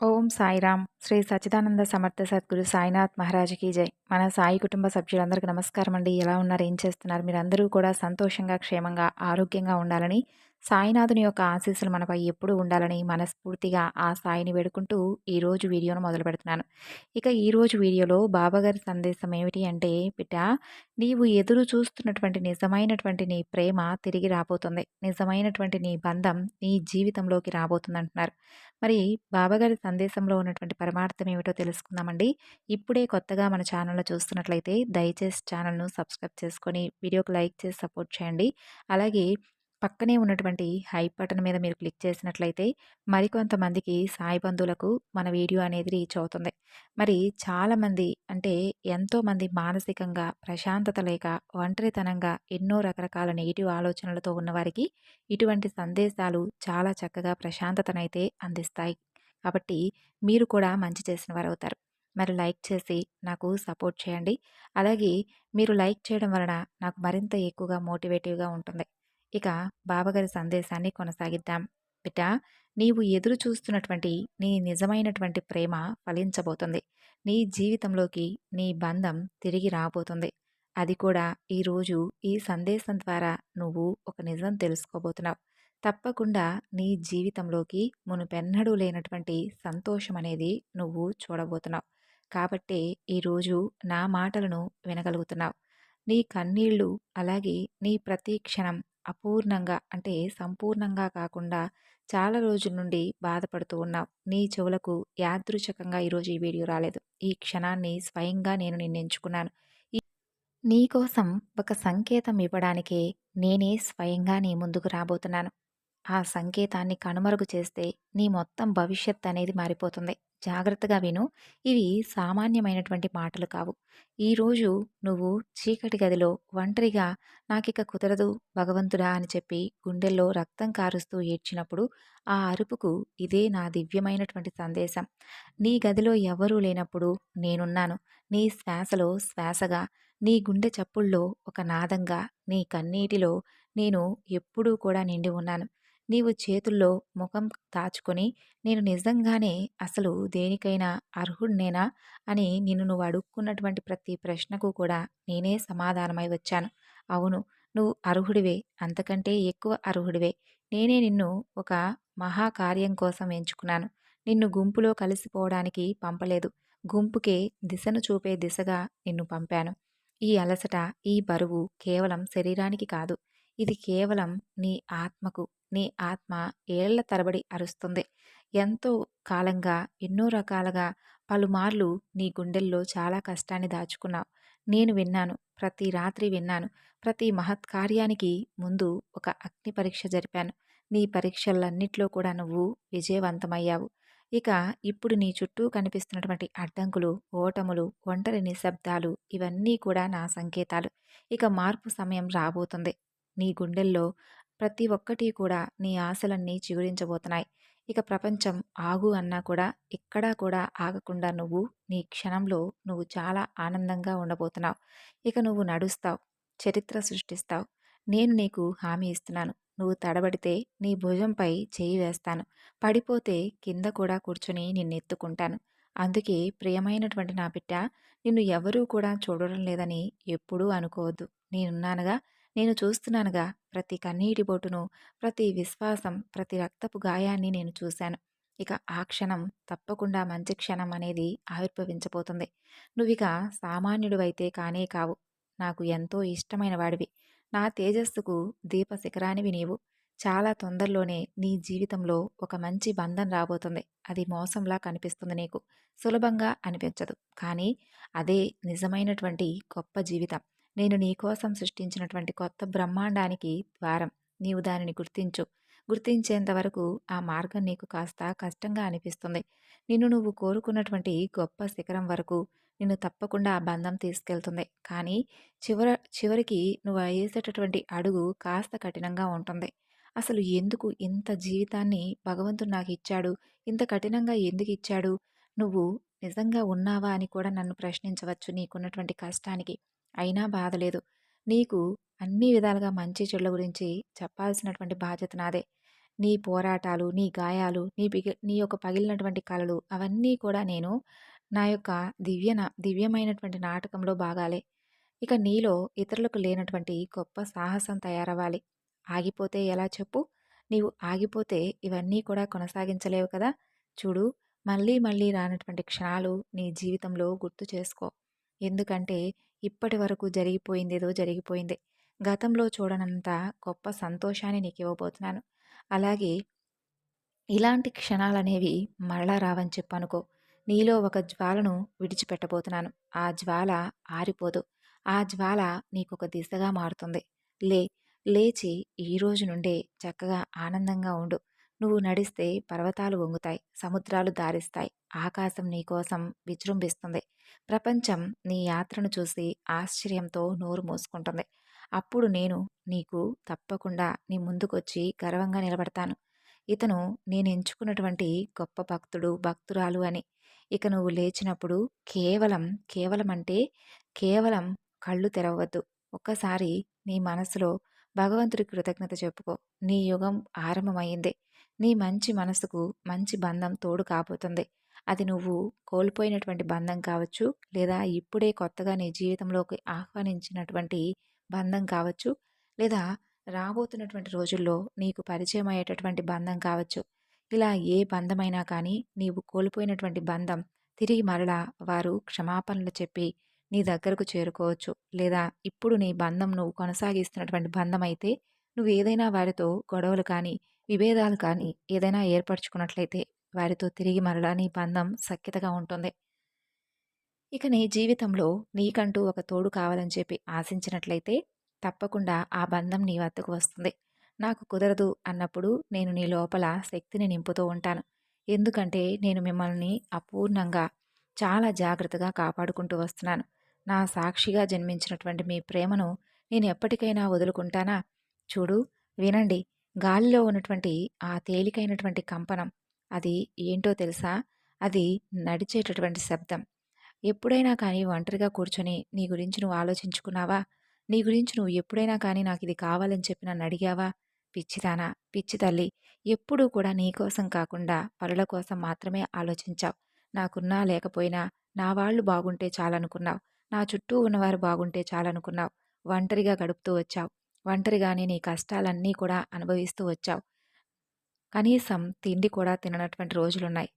ఓం సాయిరామ్. శ్రీ సచ్చిదానంద సమర్థ సద్గురు సాయినాథ్ మహారాజ్కి జై. మన సాయి కుటుంబ సభ్యులందరికీ నమస్కారం అండి ఎలా ఉన్నారు? ఏం చేస్తున్నారు? మీరందరూ కూడా సంతోషంగా క్షేమంగా ఆరోగ్యంగా ఉండాలని సాయినాథుని యొక్క ఆశీస్సులు మనపై ఎప్పుడూ ఉండాలని మనస్ఫూర్తిగా ఆ సాయిని వేడుకుంటూ ఈరోజు వీడియోను మొదలు పెడుతున్నాను. ఇక ఈరోజు వీడియోలో బాబాగారి సందేశం ఏమిటి అంటే బిడ్డ నీవు ఎదురు చూస్తున్నటువంటి నిజమైనటువంటి నీ ప్రేమ తిరిగి రాబోతుంది. నిజమైనటువంటి నీ బంధం నీ జీవితంలోకి రాబోతుంది అంటున్నారు మరి బాబాగారి సందేశంలో ఉన్నటువంటి పరమార్థం ఏమిటో తెలుసుకుందామండి. ఇప్పుడే కొత్తగా మన ఛానల్లో చూస్తున్నట్లయితే దయచేసి ఛానల్ను సబ్స్క్రైబ్ చేసుకొని వీడియోకి లైక్ చేసి సపోర్ట్ చేయండి. అలాగే పక్కనే ఉన్నటువంటి హై బటన్ మీద మీరు క్లిక్ చేసినట్లయితే మరికొంతమందికి సాయి బంధువులకు మన వీడియో అనేది రీచ్ అవుతుంది. మరి చాలామంది అంటే ఎంతోమంది మానసికంగా ప్రశాంతత లేక ఒంటరితనంగా ఎన్నో రకరకాల నెగిటివ్ ఆలోచనలతో ఉన్నవారికి ఇటువంటి సందేశాలు చాలా చక్కగా ప్రశాంతతనైతే అందిస్తాయి. కాబట్టి మీరు కూడా మంచి చేసిన వారు అవుతారు మరి లైక్ చేసి నాకు సపోర్ట్ చేయండి. అలాగే మీరు లైక్ చేయడం వలన నాకు మరింత ఎక్కువగా మోటివేటివ్గా ఉంటుంది. ఇక బాబాగారి సందేశాన్ని కొనసాగిద్దాం. బిడ్డ నీవు ఎదురు చూస్తున్నటువంటి నీ నిజమైనటువంటి ప్రేమ ఫలించబోతుంది. నీ జీవితంలోకి నీ బంధం తిరిగి రాబోతుంది. అది కూడా ఈరోజు ఈ సందేశం ద్వారా నువ్వు ఒక నిజం తెలుసుకోబోతున్నావు. తప్పకుండా నీ జీవితంలోకి మునుపెన్నడూ లేనటువంటి సంతోషం అనేది నువ్వు చూడబోతున్నావు. కాబట్టే ఈరోజు నా మాటలను వినగలుగుతున్నావు. నీ కన్నీళ్ళు అలాగే నీ ప్రతి క్షణం అపూర్ణంగా అంటే సంపూర్ణంగా కాకుండా చాలా రోజుల నుండి బాధపడుతూ ఉన్నావు. నీ చెవులకు యాదృచ్ఛకంగా ఈరోజు ఈ వీడియో రాలేదు. ఈ క్షణాన్ని స్వయంగా నేను నిన్నెంచుకున్నాను నీకోసం ఒక సంకేతం ఇవ్వడానికే నేనే స్వయంగా నీ ముందుకు రాబోతున్నాను. ఆ సంకేతాన్ని కనుమరుగు చేస్తే నీ మొత్తం భవిష్యత్ అనేది మారిపోతుంది. జాగ్రత్తగా విను. ఇవి సామాన్యమైనటువంటి మాటలు కావు. ఈరోజు నువ్వు చీకటి గదిలో ఒంటరిగా నాకిక కుదరదు భగవంతుడా అని చెప్పి గుండెల్లో రక్తం కారుస్తూ ఏడ్చినప్పుడు ఆ అరుపుకు ఇదే నా దివ్యమైనటువంటి సందేశం. నీ గదిలో ఎవరూ లేనప్పుడు నేనున్నాను. నీ శ్వాసలో శ్వాసగా నీ గుండె చప్పుల్లో ఒక నాదంగా నీ కన్నీటిలో నేను ఎప్పుడూ కూడా నిండి ఉన్నాను. నీవు చేతుల్లో ముఖం దాచుకొని నేను నిజంగానే అసలు దేనికైనా అర్హుడినేనా అని నిన్ను నువ్వు అడుక్కున్నటువంటి ప్రతి ప్రశ్నకు కూడా నేనే సమాధానమై వచ్చాను. అవును నువ్వు అర్హుడివే అంతకంటే ఎక్కువ అర్హుడివే. నేనే నిన్ను ఒక మహాకార్యం కోసం ఎంచుకున్నాను. నిన్ను గుంపులో కలిసిపోవడానికి పంపలేదు. గుంపుకే దిశను చూపే దిశగా నిన్ను పంపాను. ఈ అలసట ఈ బరువు కేవలం శరీరానికి కాదు ఇది కేవలం నీ ఆత్మకు. నీ ఆత్మ ఏళ్ళ తరబడి అరుస్తుంది. ఎంతో కాలంగా ఎన్నో రకాలుగా పలుమార్లు నీ గుండెల్లో చాలా కష్టాన్ని దాచుకున్నావు. నేను విన్నాను ప్రతి రాత్రి విన్నాను ప్రతి మహత్కార్యానికి ముందు ఒక అగ్ని పరీక్ష జరిపాను. నీ పరీక్షలన్నిట్లో కూడా నువ్వు విజయవంతమయ్యావు. ఇక ఇప్పుడు నీ చుట్టూ కనిపిస్తున్నటువంటి అడ్డంకులు ఓటములు ఒంటరి నిశ్శబ్దాలు ఇవన్నీ కూడా నా సంకేతాలు. ఇక మార్పు సమయం రాబోతుంది. నీ గుండెల్లో ప్రతి ఒక్కటి కూడా నీ ఆశలన్నీ చిగురించబోతున్నాయి. ఇక ప్రపంచం ఆగు అన్నా కూడా ఎక్కడా కూడా ఆగకుండా నువ్వు నీ క్షణంలో నువ్వు చాలా ఆనందంగా ఉండబోతున్నావు. ఇక నువ్వు నడుస్తావు చరిత్ర సృష్టిస్తావు. నేను నీకు హామీ ఇస్తున్నాను. నువ్వు తడబడితే నీ భుజంపై చేయి వేస్తాను. పడిపోతే కింద కూడా కూర్చుని నిన్నెత్తుకుంటాను అందుకే ప్రియమైనటువంటి నా బిడ్డ నిన్ను ఎవరూ కూడా చూడడం లేదని ఎప్పుడూ అనుకోవద్దు. నేనున్నానుగా నేను చూస్తున్నానుగా. ప్రతి కన్నీటి బొటును ప్రతి విశ్వాసం ప్రతి రక్తపు గాయాన్ని నేను చూశాను. ఇక ఆ క్షణం తప్పకుండా మంచి క్షణం అనేది ఆవిర్భవించబోతుంది. నువ్విక సామాన్యుడివైతే కానే కావు. నాకు ఎంతో ఇష్టమైన వాడివి. నా తేజస్సుకు దీప శిఖరానివి నీవు. చాలా తొందరలోనే నీ జీవితంలో ఒక మంచి బంధం రాబోతుంది. అది మోసంలా కనిపిస్తుంది నీకు. సులభంగా అనిపించదు. కానీ అదే నిజమైనటువంటి గొప్ప జీవితం. నేను నీకోసం సృష్టించినటువంటి కొత్త బ్రహ్మాండానికి ద్వారం. నీవు దానిని గుర్తించు. గుర్తించేంత వరకు ఆ మార్గం నీకు కాస్త కష్టంగా అనిపిస్తుంది. నిన్ను నువ్వు కోరుకున్నటువంటి గొప్ప శిఖరం వరకు నిన్ను తప్పకుండా ఆ బంధం తీసుకెళ్తుంది. కానీ చివర చివరికి నువ్వు వేసేటటువంటి అడుగు కాస్త కఠినంగా ఉంటుంది. అసలు ఎందుకు ఇంత జీవితాన్ని భగవంతుడు నాకు ఇచ్చాడు? ఇంత కఠినంగా ఎందుకు ఇచ్చాడు? నువ్వు నిజంగా ఉన్నావా అని కూడా నన్ను ప్రశ్నించవచ్చు నీకున్నటువంటి కష్టానికి. అయినా బాధలేదు నీకు అన్ని విధాలుగా మంచి చెడుల గురించి చెప్పాల్సినటువంటి బాధ్యత నాదే నీ పోరాటాలు, నీ గాయాలు, నీ పిగి నీ యొక్క పగిలినటువంటి కళలు అవన్నీ కూడా నేను నా యొక్క దివ్యన దివ్యమైనటువంటి నాటకంలో భాగాలే. ఇక నీలో ఇతరులకు లేనటువంటి గొప్ప సాహసం తయారవ్వాలి. ఆగిపోతే ఎలా చెప్పు? నీవు ఆగిపోతే ఇవన్నీ కూడా కొనసాగించలేవు కదా! చూడు మళ్ళీ మళ్ళీ రానటువంటి క్షణాలు నీ జీవితంలో గుర్తు చేసుకో. ఎందుకంటే ఇప్పటి వరకు జరిగిపోయిందేదో జరిగిపోయింది. గతంలో చూడనంత గొప్ప సంతోషాన్ని నీకు ఇవ్వబోతున్నాను. అలాగే ఇలాంటి క్షణాలనేవి మరలా రావని చెప్పనుకో. నీలో ఒక జ్వాలను విడిచిపెట్టబోతున్నాను. ఆ జ్వాల ఆరిపోదు. ఆ జ్వాల నీకొక దిశగా మారుతుంది. లే లేచి ఈరోజు నుండే చక్కగా ఆనందంగా ఉండు. నువ్వు నడిస్తే పర్వతాలు వంగుతాయి. సముద్రాలు దారిస్తాయి. ఆకాశం నీకోసం విజృంభిస్తుంది. ప్రపంచం నీ యాత్రను చూసి ఆశ్చర్యంతో నోరు మూసుకుంటుంది. అప్పుడు నేను నీకు తప్పకుండా నీ ముందుకొచ్చి గర్వంగా నిలబడతాను. ఇతను నేను ఎంచుకున్నటువంటి గొప్ప భక్తుడు, భక్తురాలు అని. ఇక నువ్వు లేచినప్పుడు కేవలం, కేవలం అంటే కేవలం కళ్ళు తెరవద్దు ఒక్కసారి నీ మనసులో భగవంతుడి కృతజ్ఞత చెప్పుకో. నీ యుగం ఆరంభమైంది నీ మంచి మనసుకు మంచి బంధం తోడు కాబోతుంది. అది నువ్వు కోల్పోయినటువంటి బంధం కావచ్చు, లేదా ఇప్పుడే కొత్తగా నీ జీవితంలోకి ఆహ్వానించినటువంటి బంధం కావచ్చు, లేదా రాబోతున్నటువంటి రోజుల్లో నీకు పరిచయం అయ్యేటటువంటి బంధం కావచ్చు. ఇలా ఏ బంధమైనా కానీ నీవు కోల్పోయినటువంటి బంధం తిరిగి మరలా వారు క్షమాపణలు చెప్పి నీ దగ్గరకు చేరుకోవచ్చు. లేదా ఇప్పుడు నీ బంధం నువ్వు కొనసాగిస్తున్నటువంటి బంధం అయితే నువ్వు ఏదైనా వారితో గొడవలు కానీ, విభేదాలు కానీ ఏదైనా ఏర్పరచుకున్నట్లయితే వారితో తిరిగి మరలా నీ బంధం సఖ్యతగా ఉంటుంది. ఇక నీ జీవితంలో నీకంటూ ఒక తోడు కావాలని చెప్పి ఆశించినట్లయితే తప్పకుండా ఆ బంధం నీ వద్దకు వస్తుంది. నాకు కుదరదు అన్నప్పుడు నేను నీ లోపల శక్తిని నింపుతూ ఉంటాను. ఎందుకంటే నేను మిమ్మల్ని అపూర్ణంగా చాలా జాగ్రత్తగా కాపాడుకుంటూ వస్తున్నాను. నా సాక్షిగా జన్మించినటువంటి మీ ప్రేమను నేను ఎప్పటికైనా వదులుకుంటానా? చూడు, వినండి. గాలిలో ఉన్నటువంటి ఆ తేలికైనటువంటి కంపనం అది ఏంటో తెలుసా? అది నడిచేటటువంటి శబ్దం. ఎప్పుడైనా కానీ ఒంటరిగా కూర్చొని నీ గురించి నువ్వు ఆలోచించుకున్నావా? నీ గురించి నువ్వు ఎప్పుడైనా కానీ నాకు ఇది కావాలని చెప్పి నన్ను అడిగావా? పిచ్చిదానా, పిచ్చి తల్లి. ఎప్పుడూ కూడా నీ కోసం కాకుండా పరుల కోసం మాత్రమే ఆలోచించావు. నాకున్నా లేకపోయినా నా వాళ్ళు బాగుంటే చాలనుకున్నావు. నా చుట్టూ ఉన్నవారు బాగుంటే చాలనుకున్నావు. ఒంటరిగా గడుపుతూ వచ్చావు. ఒంటరిగానే నీ కష్టాలన్నీ కూడా అనుభవిస్తూ వచ్చావు. కనీసం తిండి కూడా తిననటువంటి రోజులున్నాయి.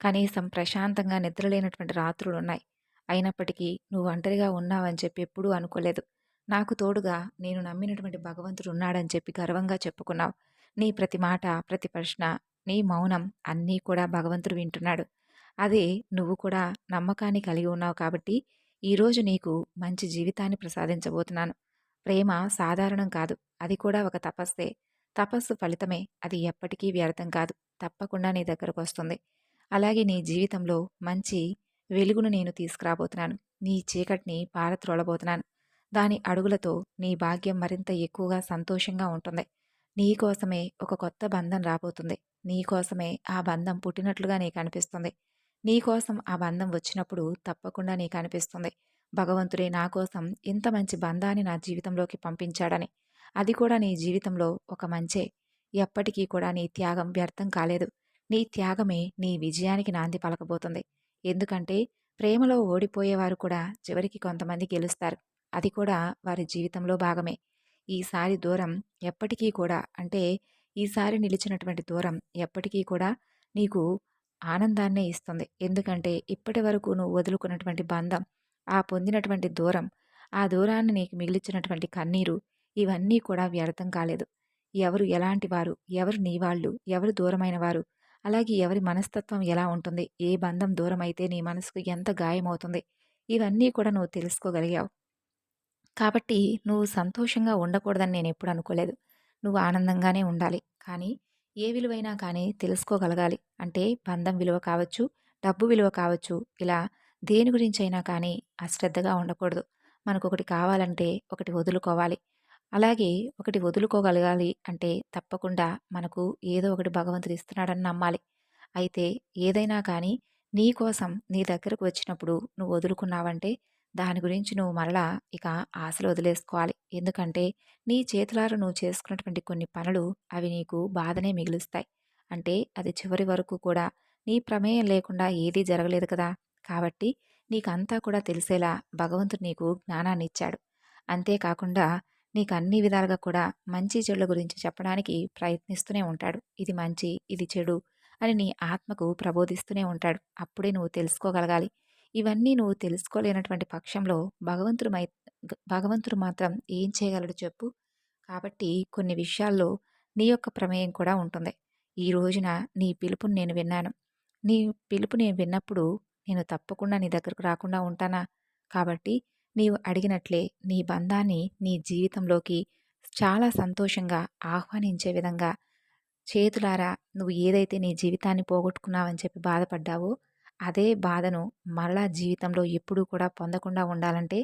కనీసం ప్రశాంతంగా నిద్రలేనటువంటి రాత్రులున్నాయి. అయినప్పటికీ నువ్వు ఒంటరిగా ఉన్నావని చెప్పి ఎప్పుడూ అనుకోలేదు. నాకు తోడుగా నేను నమ్మినటువంటి భగవంతుడు ఉన్నాడని చెప్పి గర్వంగా చెప్పుకున్నావు. నీ ప్రతి మాట, ప్రతి ప్రశ్న, నీ మౌనం అన్నీ కూడా భగవంతుడు వింటున్నాడు. అదే నువ్వు కూడా నమ్మకాన్ని కలిగి ఉన్నావు కాబట్టి ఈరోజు నీకు మంచి జీవితాన్ని ప్రసాదించబోతున్నాను. ప్రేమ సాధారణం కాదు. అది కూడా ఒక తపస్సే. తపస్సు ఫలితమే అది ఎప్పటికీ వ్యర్థం కాదు. తప్పకుండా నీ దగ్గరకు వస్తుంది. అలాగే నీ జీవితంలో మంచి వెలుగును నేను తీసుకురాబోతున్నాను. నీ చీకటిని పారత్రోలబోతున్నాను. దాని అడుగులతో నీ భాగ్యం మరింత ఎక్కువగా సంతోషంగా ఉంటుంది. నీ కోసమే ఒక కొత్త బంధం రాబోతుంది. నీ కోసమే ఆ బంధం పుట్టినట్లుగా నీకు అనిపిస్తుంది. నీకోసం ఆ బంధం వచ్చినప్పుడు తప్పకుండా నీకు అనిపిస్తుంది. భగవంతుడే నా కోసం ఇంత మంచి బంధాన్ని నా జీవితంలోకి పంపించాడని. అది కూడా నీ జీవితంలో ఒక మంచే. ఎప్పటికీ కూడా నీ త్యాగం వ్యర్థం కాలేదు. నీ త్యాగమే నీ విజయానికి నాంది పలకబోతుంది. ఎందుకంటే ప్రేమలో ఓడిపోయేవారు కూడా చివరికి కొంతమంది గెలుస్తారు. అది కూడా వారి జీవితంలో భాగమే. ఈసారి దూరం ఎప్పటికీ కూడా అంటే ఈసారి నిలిచినటువంటి దూరం ఎప్పటికీ కూడా నీకు ఆనందాన్నే ఇస్తుంది. ఎందుకంటే ఇప్పటి వరకు నువ్వు వదులుకున్నటువంటి బంధం, ఆ పొందినటువంటి దూరం, ఆ దూరాన్ని నీకు మిగిలిచ్చినటువంటి కన్నీరు ఇవన్నీ కూడా వ్యర్థం కాలేదు. ఎవరు ఎలాంటి వారు, ఎవరు నీ వాళ్ళు, ఎవరు దూరమైన వారు, అలాగే ఎవరి మనస్తత్వం ఎలా ఉంటుంది, ఏ బంధం దూరమైతే నీ మనసుకు ఎంత గాయమవుతుంది, ఇవన్నీ కూడా నువ్వు తెలుసుకోగలిగావు. కాబట్టి నువ్వు సంతోషంగా ఉండకూడదని నేను ఎప్పుడు అనుకోలేదు. నువ్వు ఆనందంగానే ఉండాలి. కానీ ఏ విలువైనా కానీ తెలుసుకోగలగాలి. అంటే బంధం విలువ కావచ్చు, డబ్బు విలువ కావచ్చు. ఇలా దేని గురించైనా కానీ అశ్రద్ధగా ఉండకూడదు. మనకొకటి కావాలంటే ఒకటి వదులుకోవాలి. అలాగే ఒకటి వదులుకోగలగాలి అంటే తప్పకుండా మనకు ఏదో ఒకటి భగవంతుడు ఇస్తున్నాడని నమ్మాలి. అయితే ఏదైనా కానీ నీ కోసం నీ దగ్గరకు వచ్చినప్పుడు నువ్వు వదులుకున్నావంటే దాని గురించి నువ్వు మరలా ఇక ఆశలు వదిలేసుకోవాలి ఎందుకంటే నీ చేతులారా నువ్వు చేసుకున్నటువంటి కొన్ని పనులు అవి నీకు బాధనే మిగులుస్తాయి అంటే అది చివరి వరకు కూడా నీ ప్రమేయం లేకుండా ఏదీ జరగలేదు కదా కాబట్టి నీకంతా కూడా తెలిసేలా భగవంతుడు నీకు జ్ఞానాన్ని ఇచ్చాడు అంతేకాకుండా నీకు అన్ని విధాలుగా కూడా మంచి చెడుల గురించి చెప్పడానికి ప్రయత్నిస్తూనే ఉంటాడు. ఇది మంచి ఇది చెడు అని నీ ఆత్మకు ప్రబోధిస్తూనే ఉంటాడు. అప్పుడే నువ్వు తెలుసుకోగలగాలి. ఇవన్నీ నువ్వు తెలుసుకోలేనటువంటి పక్షంలో భగవంతుడు మై భగవంతుడు మాత్రం ఏం చేయగలడు చెప్పు. కాబట్టి కొన్ని విషయాల్లో నీ యొక్క ప్రమేయం కూడా ఉంటుంది. ఈ రోజున నీ పిలుపుని నేను విన్నాను. నీ పిలుపు నేను విన్నప్పుడు నేను తప్పకుండా నీ దగ్గరకు రాకుండా ఉంటానా? కాబట్టి నీవు అడిగినట్లే నీ బంధాన్ని నీ జీవితంలోకి చాలా సంతోషంగా ఆహ్వానించే విధంగా చేతులారా నువ్వు ఏదైతే నీ జీవితాన్ని పోగొట్టుకున్నావని చెప్పి బాధపడ్డావో అదే బాధను మరలా జీవితంలో ఎప్పుడూ కూడా పొందకుండా ఉండాలంటే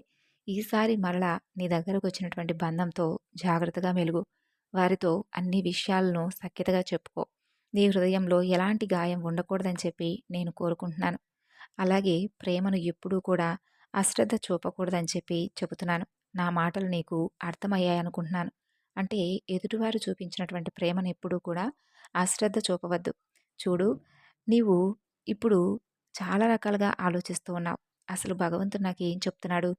ఈసారి మరలా నీ దగ్గరకు వచ్చినటువంటి బంధంతో జాగ్రత్తగా మెలుగు. వారితో అన్ని విషయాలను సఖ్యతగా చెప్పుకో. నీ హృదయంలో ఎలాంటి గాయం ఉండకూడదని చెప్పి నేను కోరుకుంటున్నాను. అలాగే ప్రేమను ఎప్పుడూ కూడా అశ్రద్ధ చూపకూడదని చెప్పి చెబుతున్నాను. నా మాటలు నీకు అర్థమయ్యాయి అనుకుంటున్నాను. అంటే ఎదుటివారు చూపించినటువంటి ప్రేమను ఎప్పుడూ కూడా అశ్రద్ధ చూపవద్దు. చూడు నీవు ఇప్పుడు చాలా రకాలుగా ఆలోచిస్తూ ఉన్నావు. అసలు భగవంతుడు నాకు ఏం చెప్తున్నాడు?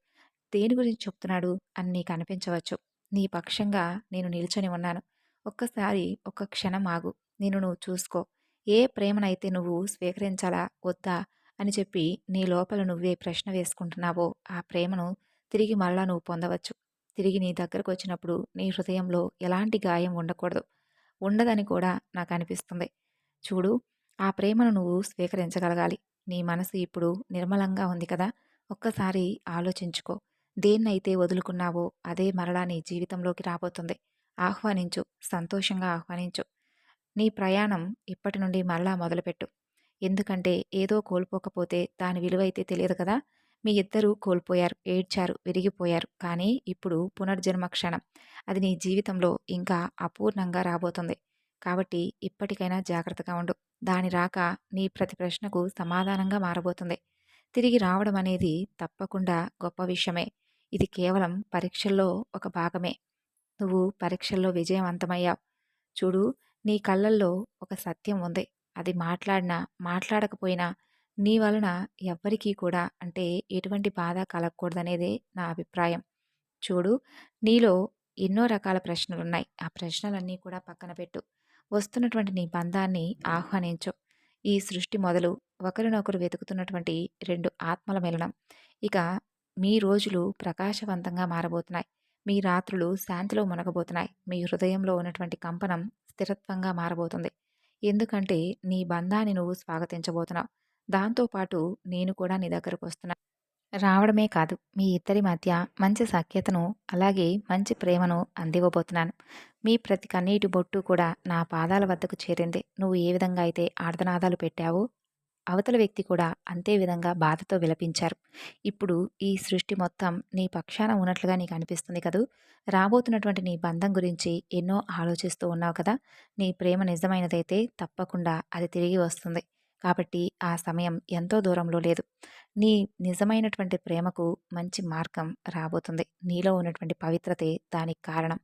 దేని గురించి చెప్తున్నాడు? అని నీకు అనిపించవచ్చు. నీ పక్షంగా నేను నిల్చొని ఉన్నాను. ఒక్కసారి ఒక్క క్షణం ఆగు. నేను నువ్వు చూసుకో. ఏ ప్రేమనైతే నువ్వు స్వీకరించాలా? వద్దా? అని చెప్పి నీ లోపల నువ్వే ప్రశ్న వేసుకుంటున్నావో ఆ ప్రేమను తిరిగి మరలా నువ్వు పొందవచ్చు. తిరిగి నీ దగ్గరకు వచ్చినప్పుడు నీ హృదయంలో ఎలాంటి గాయం ఉండకూడదు. ఉండదని కూడా నాకు అనిపిస్తుంది. చూడు ఆ ప్రేమను నువ్వు స్వీకరించగలగాలి. నీ మనసు ఇప్పుడు నిర్మలంగా ఉంది కదా. ఒక్కసారి ఆలోచించుకో. దేన్నైతే వదులుకున్నావో అదే మరలా నీ జీవితంలోకి రాబోతుంది. ఆహ్వానించు. సంతోషంగా ఆహ్వానించు. నీ ప్రయాణం ఇప్పటి నుండి మరలా మొదలుపెట్టు. ఎందుకంటే ఏదో కోల్పోకపోతే దాని విలువైతే తెలియదు కదా! మీ ఇద్దరూ కోల్పోయారు ఏడ్చారు విరిగిపోయారు. కానీ ఇప్పుడు పునర్జన్మ క్షణం. అది నీ జీవితంలో ఇంకా అపూర్ణంగా రాబోతుంది. కాబట్టి ఇప్పటికైనా జాగ్రత్తగా ఉండు. దాని రాక నీ ప్రతి ప్రశ్నకు సమాధానంగా మారబోతుంది. తిరిగి రావడం అనేది తప్పకుండా గొప్ప విషయమే. ఇది కేవలం పరీక్షల్లో ఒక భాగమే. నువ్వు పరీక్షల్లో విజయవంతమయ్యావు. చూడు నీ కళ్ళల్లో ఒక సత్యం ఉంది. అది మాట్లాడినా మాట్లాడకపోయినా నీ వలన ఎవ్వరికీ కూడా అంటే ఎటువంటి బాధ కలగకూడదనేదే నా అభిప్రాయం. చూడు నీలో ఎన్నో రకాల ప్రశ్నలు ఉన్నాయి ఆ ప్రశ్నలన్నీ కూడా పక్కన పెట్టు. వస్తున్నటువంటి నీ బంధాన్ని ఆహ్వానించు. ఈ సృష్టి మొదలు ఒకరినొకరు వెతుకుతున్నటువంటి రెండు ఆత్మల మిలనం ఇక మీ రోజులు ప్రకాశవంతంగా మారబోతున్నాయి. మీ రాత్రులు శాంతిలో మునగబోతున్నాయి. మీ హృదయంలో ఉన్నటువంటి కంపనం స్థిరత్వంగా మారబోతుంది. ఎందుకంటే నీ బంధాన్ని నువ్వు స్వాగతించబోతున్నావు. దాంతోపాటు నేను కూడా నీ దగ్గరకు వస్తున్నా. రావడమే కాదు మీ ఇద్దరి మధ్య మంచి సఖ్యతను అలాగే మంచి ప్రేమను అందివ్వబోతున్నాను. మీ ప్రతి కన్నీటి బొట్టు కూడా నా పాదాల వద్దకు చేరింది. నువ్వు ఏ విధంగా అయితే ఆర్ధనాదాలు పెట్టావో అవతల వ్యక్తి కూడా అంతే విధంగా బాధతో విలపించారు. ఇప్పుడు ఈ సృష్టి మొత్తం నీ పక్షాన ఉన్నట్లుగా నీకు అనిపిస్తుంది కదూ? రాబోతున్నటువంటి నీ బంధం గురించి ఎన్నో ఆలోచిస్తూ ఉన్నావు కదా? నీ ప్రేమ నిజమైనదైతే తప్పకుండా అది తిరిగి వస్తుంది. కాబట్టి ఆ సమయం ఎంతో దూరంలో లేదు. నీ నిజమైనటువంటి ప్రేమకు మంచి మార్గం రాబోతుంది. నీలో ఉన్నటువంటి పవిత్రతే దానికి కారణం.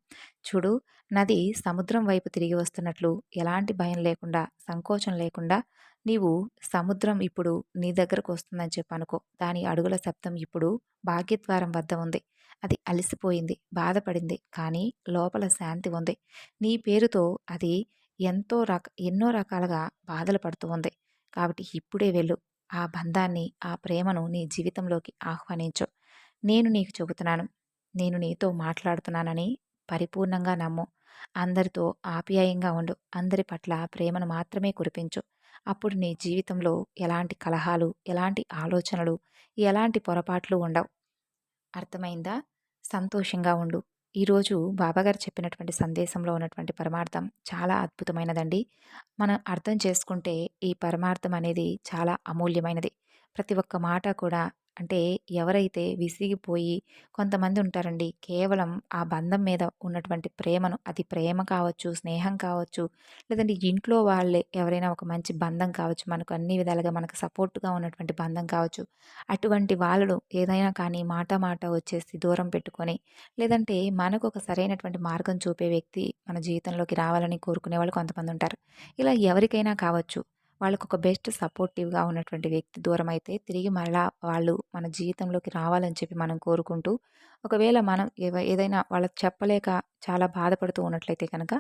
చూడు నది సముద్రం వైపు తిరిగి వస్తున్నట్లు ఎలాంటి భయం లేకుండా సంకోచం లేకుండా నీవు సముద్రం ఇప్పుడు నీ దగ్గరకు వస్తుందని చెప్పి అనుకో దాని అడుగుల శబ్దం ఇప్పుడు భాగ్యద్వారం వద్ద ఉంది. అది అలసిపోయింది బాధపడింది కానీ లోపల శాంతి ఉంది. నీ పేరుతో అది ఎంతో రక ఎన్నో రకాలుగా బాధలు పడుతూ ఉంది. కాబట్టి ఇప్పుడే వెళ్ళు. ఆ బంధాన్ని ఆ ప్రేమను నీ జీవితంలోకి ఆహ్వానించు. నేను నీకు చెబుతున్నాను. నేను నీతో మాట్లాడుతున్నానని పరిపూర్ణంగా నమ్ము. అందరితో ఆప్యాయంగా ఉండు. అందరి పట్ల ప్రేమను మాత్రమే కురిపించు. అప్పుడు నీ జీవితంలో ఎలాంటి కలహాలు ఎలాంటి ఆలోచనలు ఎలాంటి పొరపాట్లు ఉండవు. అర్థమైందా? సంతోషంగా ఉండు. ఈరోజు బాబాగారు చెప్పినటువంటి సందేశంలో ఉన్నటువంటి పరమార్థం చాలా అద్భుతమైనదండి. మనం అర్థం చేసుకుంటే ఈ పరమార్థం అనేది చాలా అమూల్యమైనది. ప్రతి ఒక్క మాట కూడా అంటే ఎవరైతే విసిగిపోయి కొంతమంది ఉంటారండి కేవలం ఆ బంధం మీద ఉన్నటువంటి ప్రేమను అది ప్రేమ కావచ్చు స్నేహం కావచ్చు లేదంటే ఇంట్లో వాళ్ళే ఎవరైనా ఒక మంచి బంధం కావచ్చు మనకు అన్ని విధాలుగా మనకు సపోర్ట్గా ఉన్నటువంటి బంధం కావచ్చు అటువంటి వాళ్ళు ఏదైనా కానీ మాట మాట వచ్చేసి దూరం పెట్టుకొని లేదంటే మనకు ఒక సరైనటువంటి మార్గం చూపే వ్యక్తి మన జీవితంలోకి రావాలని కోరుకునే వాళ్ళు కొంతమంది ఉంటారు. ఇలా ఎవరికైనా కావచ్చు వాళ్ళకు ఒక బెస్ట్ సపోర్టివ్గా ఉన్నటువంటి వ్యక్తి దూరం అయితే తిరిగి మరలా వాళ్ళు మన జీవితంలోకి రావాలని చెప్పి మనం కోరుకుంటూ ఒకవేళ మనం ఏదైనా వాళ్ళకి చెప్పలేక చాలా బాధపడుతూ ఉన్నట్లయితే కనుక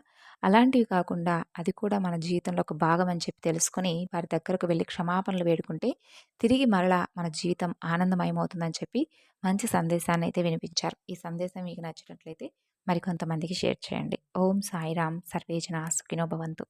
అలాంటివి కాకుండా అది కూడా మన జీవితంలో ఒక భాగం అని చెప్పి తెలుసుకొని వారి దగ్గరకు వెళ్ళి క్షమాపణలు వేడుకుంటే తిరిగి మరలా మన జీవితం ఆనందమయమవుతుందని చెప్పి మంచి సందేశాన్ని అయితే వినిపించారు. ఈ సందేశం మీకు నచ్చినట్లయితే మరికొంతమందికి షేర్ చేయండి. ఓం సాయిరామ్. సర్వేజన సుఖినో భవంతు.